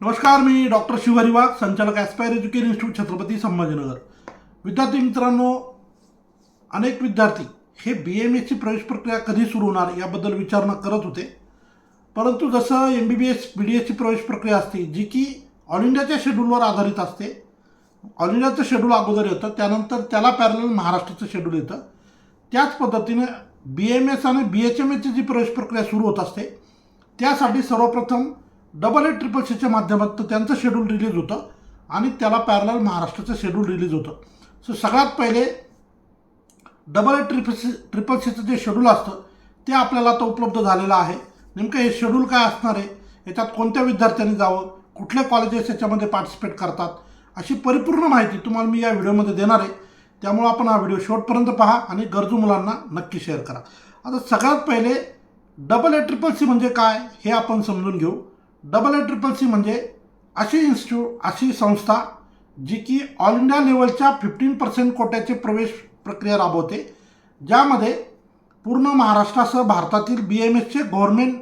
नमस्कार मी डॉक्टर शिवारी वाघ संचालक Aspire Education Institute Chhatrapati Sambhajinagar. विद्यार्थी मित्रांनो अनेक विद्यार्थी हे बी एम एसची प्रवेश प्रक्रिया कधी सुरू होणार याबद्दल विचारणा करत होते. परंतु जसं M B B S B D एसची प्रवेश प्रक्रिया असते जी की ऑल इंडियाच्या शेड्यूलवर आधारित असते. ऑल इंडियाचं शेड्यूल अगोदर येतं त्यानंतर त्याला पॅरल महाराष्ट्राचं शेड्यूल येतं. त्याच पद्धतीने बी एम एस आणि बी एच एम एसची जी प्रवेश प्रक्रिया सुरू होत असते त्यासाठी सर्वप्रथम डबल एट ट्रिपल सीच्या माध्यमातून त्यांचं शेड्यूल रिलीज होतं आणि त्याला पॅरल महाराष्ट्राचं शेड्यूल रिलीज होतं. सो सगळ्यात पहिले double A triple C triple सीचं जे शेड्यूल असतं ते आपल्याला आता उपलब्ध झालेलं आहे. नेमकं हे शेड्यूल काय असणार आहे? याच्यात कोणत्या विद्यार्थ्यांनी जावं? कुठले कॉलेजेस याच्यामध्ये पार्टिसिपेट करतात? अशी परिपूर्ण माहिती तुम्हाला मी या व्हिडिओमध्ये देणार आहे. त्यामुळं आपण हा व्हिडिओ शेवटपर्यंत पहा आणि गरजू मुलांना नक्की शेअर करा. आता सगळ्यात पहिले डबल ए ट्रिपल सी म्हणजे काय हे आपण समजून घेऊ. डबल ए ट्रिपल सी म्हणजे अशी इन्स्टिट्यूट अशी संस्था जी की ऑल इंडिया लेवलच्या फिफ्टीन पर्सेंट कोट्याचे प्रवेश प्रक्रिया राबवते ज्यामध्ये पूर्ण महाराष्ट्रासह भारतातील बी एम एसचे गव्हर्मेंट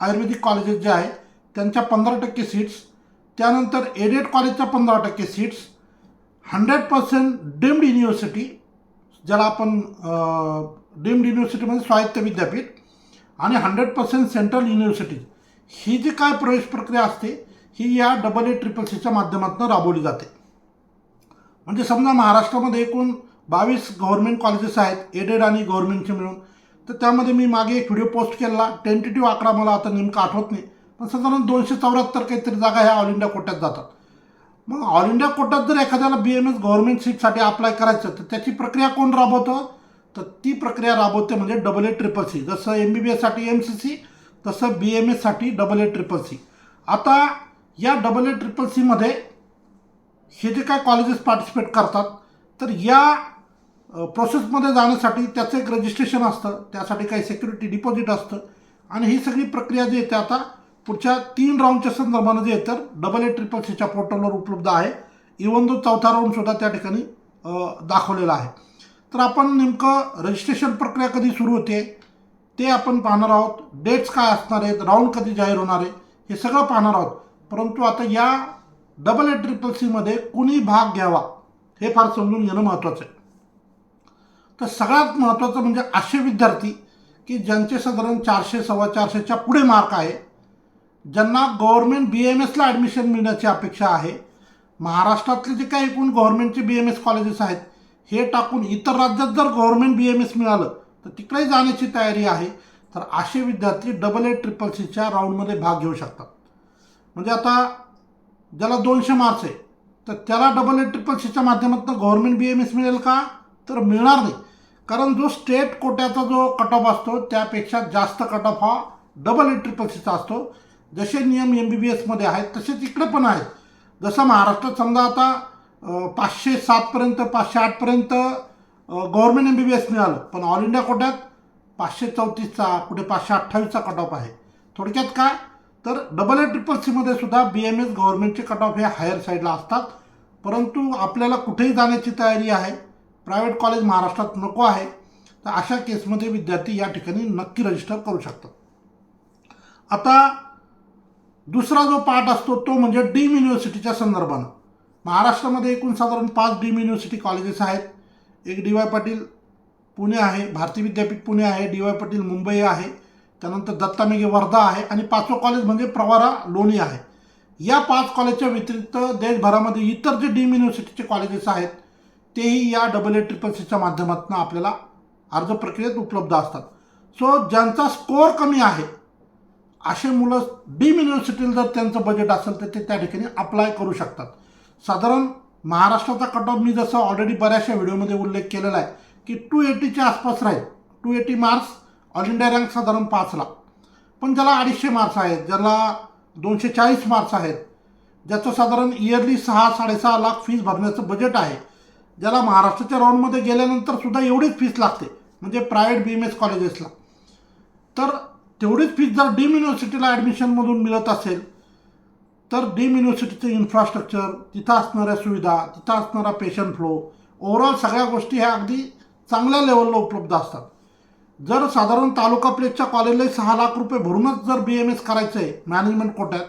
आयुर्वेदिक कॉलेजेस जे आहे त्यांच्या पंधरा टक्के सीट्स त्यानंतर एडेड कॉलेजच्या पंधरा टक्के seats hundred percent deemed university ज्याला आपण डीम्ड युनिव्हर्सिटीमध्ये म्हणजे स्वायत्त विद्यापीठ आणि हंड्रेड पर्सेंट सेंट्रल युनिव्हर्सिटी ही जी काय प्रवेश प्रक्रिया असते ही या डबल ए ट्रिपल सीच्या माध्यमातून राबवली जाते. म्हणजे समजा महाराष्ट्रामध्ये एकूण बावीस गव्हर्मेंट कॉलेजेस आहेत एडेड आणि गव्हर्मेंटचे मिळून तर त्यामध्ये मी मागे एक व्हिडिओ पोस्ट केला टेंटेटिव्ह आकडा मला आता नेमका आठवत नाही पण साधारण दोनशे चौऱ्याहत्तर काहीतरी जागा ह्या ऑल इंडिया कोट्यात जातात. मग ऑल इंडिया कोट्यात जर एखाद्याला बी एम एस गव्हर्मेंट सीटसाठी अप्लाय करायचं तर त्याची प्रक्रिया कोण राबवतं? तर ती प्रक्रिया राबवते म्हणजे डबल ए ट्रिपल सी जसं एम बी बी एससाठी एम सी सी तसं बी एम एससाठी डबल ए ट्रिपल सी आता या डबल ए ट्रिपल सीमध्ये हे जे काय कॉलेजेस पार्टिसिपेट करतात तर या प्रोसेसमध्ये जाण्यासाठी त्याचं एक रजिस्ट्रेशन असतं त्यासाठी काही सेक्युरिटी डिपॉझिट असतं आणि ही सगळी प्रक्रिया जी येते आता पुढच्या तीन राऊंडच्या संदर्भानं जे आहे तर डबल ए ट्रिपल सीच्या पोर्टलवर उपलब्ध आहे. इवन जो चौथा राऊंडसुद्धा त्या ठिकाणी दाखवलेला आहे. तर आपण नेमकं रजिस्ट्रेशन प्रक्रिया कधी सुरू होते? ते आपण पाहणार आहोत. डेट्स काय असणार आहेत राऊंड कधी जाहीर होणार आहे हे सगळं पाहणार आहोत. परंतु आता या डबल ए ट्रिपल सीमध्ये कुणी भाग घ्यावा हे फार समजून घेणं महत्त्वाचं आहे. तर सगळ्यात महत्त्वाचं म्हणजे असे विद्यार्थी की ज्यांचे साधारण चारशे सव्वा चारशेच्या पुढे मार्क आहे ज्यांना गव्हर्मेंट बी एम एसला ॲडमिशन मिळण्याची अपेक्षा आहे. महाराष्ट्रातले जे काही एकूण गव्हर्मेंटचे बी एम एस कॉलेजेस आहेत हे टाकून इतर राज्यात जर गव्हर्मेंट बी एम एस मिळालं तर तिकडेही जाण्याची तयारी आहे. तर असे विद्यार्थी डबल ए ट्रिपल सीच्या राऊंडमध्ये भाग घेऊ शकतात. म्हणजे आता ज्याला दोनशे मार्क्स आहे तर त्याला डबल ए ट्रिपल सीच्या माध्यमातून गव्हर्मेंट बी एम एस मिळेल का? तर मिळणार नाही. कारण जो स्टेट कोट्याचा जो कट ऑफ असतो त्यापेक्षा जास्त कट ऑफ हा डबल ए ट्रिपल सीचा असतो. जसे नियम एम बी बी एसमध्ये आहेत तसेच इकडे पण आहेत. जसं महाराष्ट्रात समजा आता पाचशे सातपर्यंत पाचशे आठपर्यंत government M B B S मिळालं पण ऑल इंडिया कोट्यात पाचशे चौतीसचा कुठे पाचशे अठ्ठावीसचा कट ऑफ आहे. थोडक्यात काय? तर डबल ए ट्रिपल सीमध्ये सुद्धा बी एम एस गव्हर्मेंटचे कट ऑफ हे हायर साईडला असतात. परंतु आपल्याला कुठेही जाण्याची तयारी आहे प्रायव्हेट कॉलेज महाराष्ट्रात नको आहे तर अशा केसमध्ये विद्यार्थी या ठिकाणी नक्की रजिस्टर करू शकतात. आता दुसरा जो पार्ट असतो तो म्हणजे डीम युनिव्हर्सिटीच्या संदर्भानं. महाराष्ट्रामध्ये एकूण साधारण पाच डीम युनिव्हर्सिटी कॉलेजेस आहेत. एक डी वाय पाटील पुणे आहे भारती विद्यापीठ पुणे आहे डी वाय पाटील मुंबई आहे त्यानंतर दत्ता मेघे वर्धा आहे आणि पाचवं कॉलेज म्हणजे प्रवारा लोणी आहे. या पाच कॉलेजच्या व्यतिरिक्त देशभरामध्ये इतर जे डीम युनिव्हर्सिटीचे कॉलेजेस आहेत तेही या डबल ए ट्रिपल सीच्या माध्यमातून आपल्याला अर्ज प्रक्रियेत उपलब्ध असतात. सो ज्यांचा स्कोअर कमी आहे असे मुलं डीम युनिव्हर्सिटीला जर त्यांचं बजेट असेल तर ते त्या ठिकाणी अप्लाय करू शकतात. साधारण महाराष्ट्राचा कट ऑफ मी जसं ऑलरेडी बऱ्याचशा व्हिडिओमध्ये उल्लेख केलेला आहे की टू एटीच्या आसपास राहील. Two eighty marks all India rank साधारण पाचला पण ज्याला अडीचशे मार्क्स आहेत ज्याला दोनशे चाळीस मार्क्स आहेत ज्याचं साधारण इयरली सहा साडेसहा लाख फीज भरण्याचं बजेट आहे ज्याला महाराष्ट्राच्या राऊंडमध्ये गेल्यानंतर सुद्धा एवढीच फीस लागते म्हणजे प्रायव्हेट बी एम एस कॉलेजेसला तर तेवढीच फीस जर डीम युनिव्हर्सिटीला ॲडमिशनमधून मिळत असेल तर डीम युनिव्हर्सिटीचं इन्फ्रास्ट्रक्चर तिथं असणाऱ्या सुविधा तिथं असणारा पेशंट फ्लो ओव्हरऑल सगळ्या गोष्टी ह्या अगदी चांगल्या लेवलला उपलब्ध असतात. जर साधारण तालुका प्लेसच्या कॉलेजला सहा लाख रुपये भरूनच जर बी एम एस करायचं आहे मॅनेजमेंट कोट्यात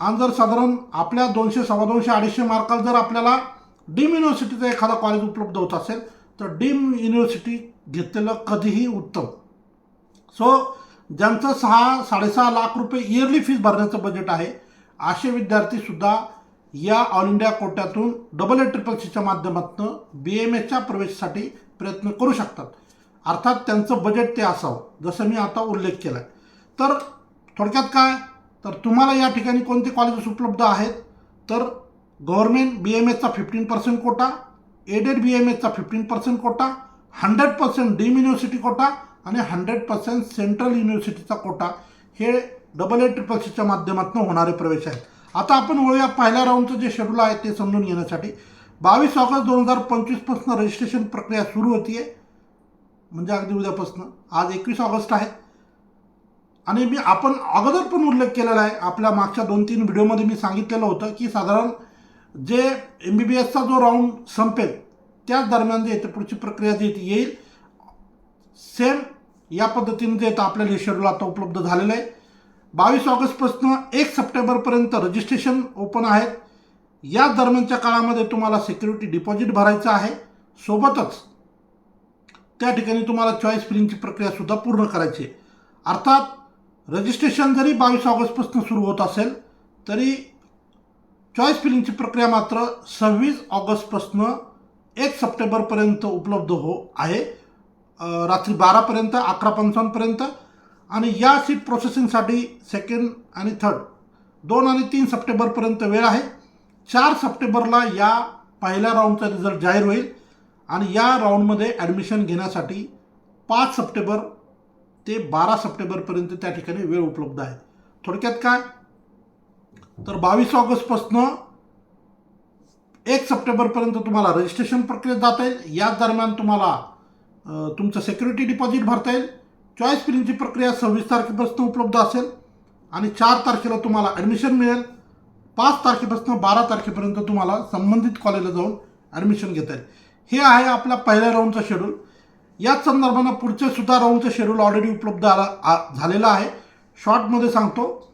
आणि जर साधारण आपल्या दोनशे सव्वा दोनशे अडीचशे मार्काला जर आपल्याला डीम युनिव्हर्सिटीचं एखादा कॉलेज उपलब्ध होत असेल तर डीम युनिव्हर्सिटी घेतलेलं कधीही उत्तम. सो ज्यांचं सहा साडेसहा लाख रुपये इयरली फीज भरण्याचं बजेट आहे असे विद्यार्थीसुद्धा या ऑल इंडिया कोट्यातून डबल ए ट्रिपल सीच्या माध्यमातून बी एम एच्या प्रवेशासाठी प्रयत्न करू शकतात. अर्थात त्यांचं बजेट ते असावं जसं मी आता उल्लेख केला आहे तर थोडक्यात काय? तर तुम्हाला या ठिकाणी कोणते कॉलेजेस उपलब्ध आहेत? तर गव्हर्मेंट बी एम एचा fifteen percent quota aided B M एचा fifteen percent quota hundred percent deemed university quota आणि हंड्रेड पर्सेंट सेंट्रल युनिव्हर्सिटीचा कोटा. हे डबल ए ट्रिपल सीच्या माध्यमातून होणारे प्रवेश आहेत. आता आपण वळूया पहिल्या राऊंडचं जे शेड्यूल आहे ते समजून घेण्यासाठी. बावीस ऑगस्ट दोन हजार पंचवीसपासून रजिस्ट्रेशन प्रक्रिया सुरू होतीये. म्हणजे अगदी उद्यापासून. आज एकवीस ऑगस्ट आहे. आणि मी आपण अगोदर पण उल्लेख केलेला आहे. आपल्या मागच्या दोन तीन व्हिडिओमध्ये मी सांगितलेलं होतं की साधारण जे एम बी बी एसचा जो राऊंड संपेल त्याच दरम्यान जे येते पुढची प्रक्रिया जी येते येईल सेम या पद्धतीने जे येतं आपल्याला हे शेड्यूल आता उपलब्ध झालेलं आहे. बावीस ऑगस्टपासून एक सप्टेंबरपर्यंत रजिस्ट्रेशन ओपन आहेत या दरम्यानच्या काळामध्ये तुम्हाला सिक्युरिटी डिपॉझिट भरायचं आहे. सोबतच त्या ठिकाणी तुम्हाला चॉईस फिलिंगची प्रक्रियासुद्धा पूर्ण करायची आहे. अर्थात रजिस्ट्रेशन जरी बावीस ऑगस्टपासून सुरू होत असेल तरी चॉईस फिलिंगची प्रक्रिया मात्र सव्वीस ऑगस्टपासून एक सप्टेंबरपर्यंत उपलब्ध हो आहे. रात्री बारापर्यंत अकरा पंचावन्नपर्यंत आणि या सीट प्रोसेसिंगसाठी सेकंड आणि थर्ड दोन आणि तीन सप्टेंबरपर्यंत वेळ आहे. चार सप्टेंबरला या पहिल्या राऊंडचा रिझल्ट जाहीर होईल. आणि या राऊंडमध्ये ॲडमिशन घेण्यासाठी पाच सप्टेंबर ते बारा सप्टेंबरपर्यंत त्या ठिकाणी वेळ उपलब्ध आहे. थोडक्यात काय? तर बावीस ऑगस्टपासनं एक सप्टेंबरपर्यंत तुम्हाला रजिस्ट्रेशन प्रक्रियेत जाता येईल. याच दरम्यान तुम्हाला तुमचं सिक्युरिटी डिपॉझिट भरता येईल. चॉईस फिलिंगची प्रक्रिया सव्वीस तारखेपासून उपलब्ध असेल आणि चार तारखेला तुम्हाला ॲडमिशन मिळेल. पाच तारखेपासून बारा तारखेपर्यंत तुम्हाला संबंधित कॉलेजला जाऊन ॲडमिशन घेता येईल. हे आहे आपल्या पहिल्या राऊंडचं शेड्यूल याच संदर्भानं पुढचे सुद्धा राऊंडचं शेड्यूल ऑलरेडी उपलब्ध आला आ- झालेलं आहे. शॉर्टमध्ये सांगतो.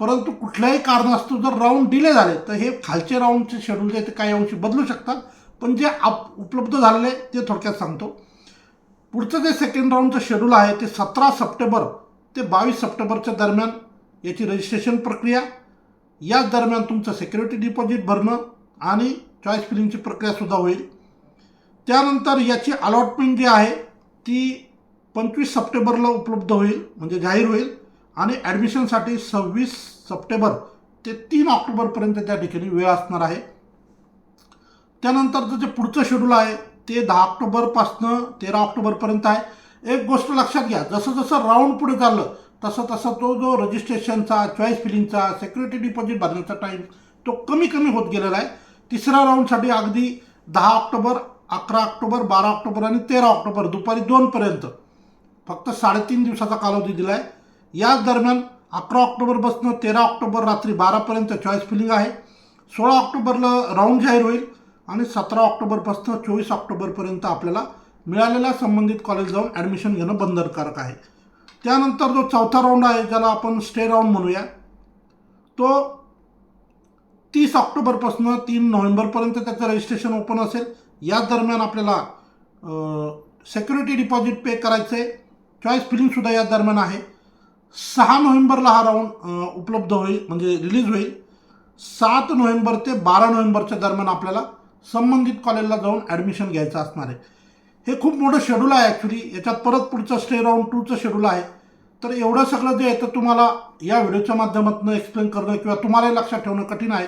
परंतु कुठल्याही कारणास्तव जर राऊंड डिले झाले तर हे खालचे राऊंडचे शेड्यूल जे आहे ते काही अंशी बदलू शकतात. पण जे आप उपलब्ध झालेले आहे ते थोडक्यात सांगतो. पुढचं जे सेकंड राऊंडचं शेड्यूल आहे ते सतरा सप्टेंबर ते बावीस सप्टेंबरच्या दरम्यान याची रजिस्ट्रेशन प्रक्रिया. याच दरम्यान तुमचं सिक्युरिटी डिपॉझिट भरणं आणि चॉईस फिलिंगची प्रक्रियासुद्धा होईल. त्यानंतर याची अलॉटमेंट जी आहे ती पंचवीस सप्टेंबरला उपलब्ध होईल म्हणजे जाहीर होईल. आणि ॲडमिशनसाठी सव्वीस सप्टेंबर ते तीन ऑक्टोबरपर्यंत त्या ठिकाणी वेळ असणार आहे. त्यानंतरचं जे पुढचं शेड्यूल आहे ते दहा ऑक्टोबरपासनं तेरा ऑक्टोबरपर्यंत आहे. एक गोष्ट लक्षात घ्या जसं जसं राऊंड पुढे चाललं तसं तसं तो जो रजिस्ट्रेशनचा चॉईस फिलिंगचा सेक्युरिटी डिपॉझिट भरण्याचा टाईम तो कमी कमी होत गेलेला आहे. तिसऱ्या राऊंडसाठी अगदी दहा ऑक्टोबर अकरा ऑक्टोबर बारा ऑक्टोबर आणि तेरा ऑक्टोबर दुपारी दोनपर्यंत फक्त साडेतीन दिवसाचा कालावधी दिला आहे याच दरम्यान अकरा ऑक्टोबरपासून तेरा ऑक्टोबर रात्री बारापर्यंत चॉईस फिलिंग आहे. सोळा ऑक्टोबरला राऊंड जाहीर होईल. आणि सतरा ऑक्टोबरपासून चोवीस ऑक्टोबरपर्यंत आपल्याला मिळालेल्या संबंधित कॉलेज जाऊन ॲडमिशन घेणं बंधनकारक आहे. त्यानंतर जो चौथा राऊंड आहे ज्याला आपण स्टे राऊंड म्हणूया तो तीस ऑक्टोबरपासून तीन नोव्हेंबरपर्यंत त्याचं रजिस्ट्रेशन ओपन असेल. याच दरम्यान आपल्याला सेक्युरिटी डिपॉझिट पे करायचं आहे चॉईस फिलिंगसुद्धा या दरम्यान आहे. सहा नोव्हेंबरला हा राऊंड उपलब्ध होईल म्हणजे रिलीज होईल. सात नोव्हेंबर ते बारा नोव्हेंबरच्या दरम्यान आपल्याला संबंधित कॉलेजला जाऊन ॲडमिशन घ्यायचं असणार आहे. हे खूप मोठं शेड्यूल आहे ॲक्च्युली याच्यात परत पुढचं स्टे राऊंड टूचं शेड्यूल आहे. तर एवढं सगळं जे आहे तर तुम्हाला या व्हिडिओच्या माध्यमातून एक्सप्लेन करणं किंवा तुम्हालाही लक्षात ठेवणं कठीण आहे.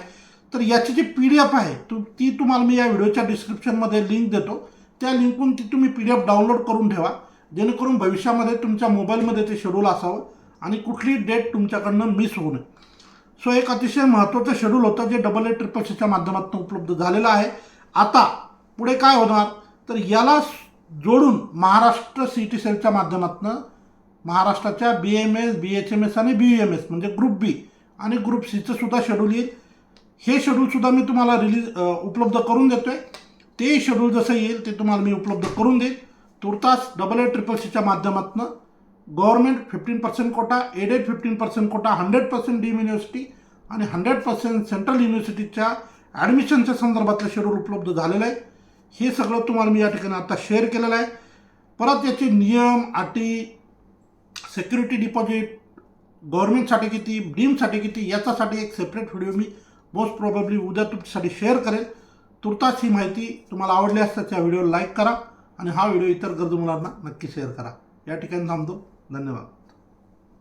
तर याची जी पी डी एफ आहे तू ती तुम्हाला मी या व्हिडिओच्या डिस्क्रिप्शनमध्ये लिंक देतो. त्या लिंकून ती तुम्ही पी डी एफ डाउनलोड करून ठेवा. जेणेकरून भविष्यामध्ये तुमच्या मोबाईलमध्ये ते शेड्यूल असावं आणि कुठलीही डेट तुमच्याकडनं मिस होऊ नये. सो एक अतिशय महत्त्वाचं शेड्यूल होतं जे डबल ए ट्रिपल सीच्या माध्यमातून उपलब्ध झालेलं आहे. आता पुढे काय होणार? तर याला जोडून महाराष्ट्र सी टी सेलच्या माध्यमातून महाराष्ट्राच्या B M S B H M S आणि बी एम एस म्हणजे ग्रुप बी आणि ग्रुप सीचं सुद्धा शेड्यूल येईल. हे शेड्यूलसुद्धा मी तुम्हाला रिलीज उपलब्ध करून देतो आहे ते शेड्यूल जसं येईल ते तुम्हाला मी उपलब्ध करून देईल तुर्तास डबल ए ट्रिपल सीच्या माध्यमातून government fifteen percent quota aided fifteen percent quota hundred percent deem university आणि हंड्रेड पर्सेंट सेंट्रल युनिव्हर्सिटीच्या ॲडमिशनच्या संदर्भातलं शेड्यूल उपलब्ध झालेलं आहे. हे सगळं तुम्हाला मी या ठिकाणी आता शेअर केलेलं आहे. परत याचे नियम अटी सिक्युरिटी डिपॉझिट गव्हर्नमेंटसाठी किती डीमसाठी किती याच्यासाठी एक सेपरेट व्हिडिओ मी मोस्ट प्रोबेबली उद्या तुमच्यासाठी शेअर करेल. तुर्तास ही माहिती तुम्हाला आवडली असल्यास त्या व्हिडिओला लाईक करा आणि हा व्हिडिओ इतर गरजू मुलांना नक्की शेअर करा. या ठिकाणी थांबतो. धन्यवाद.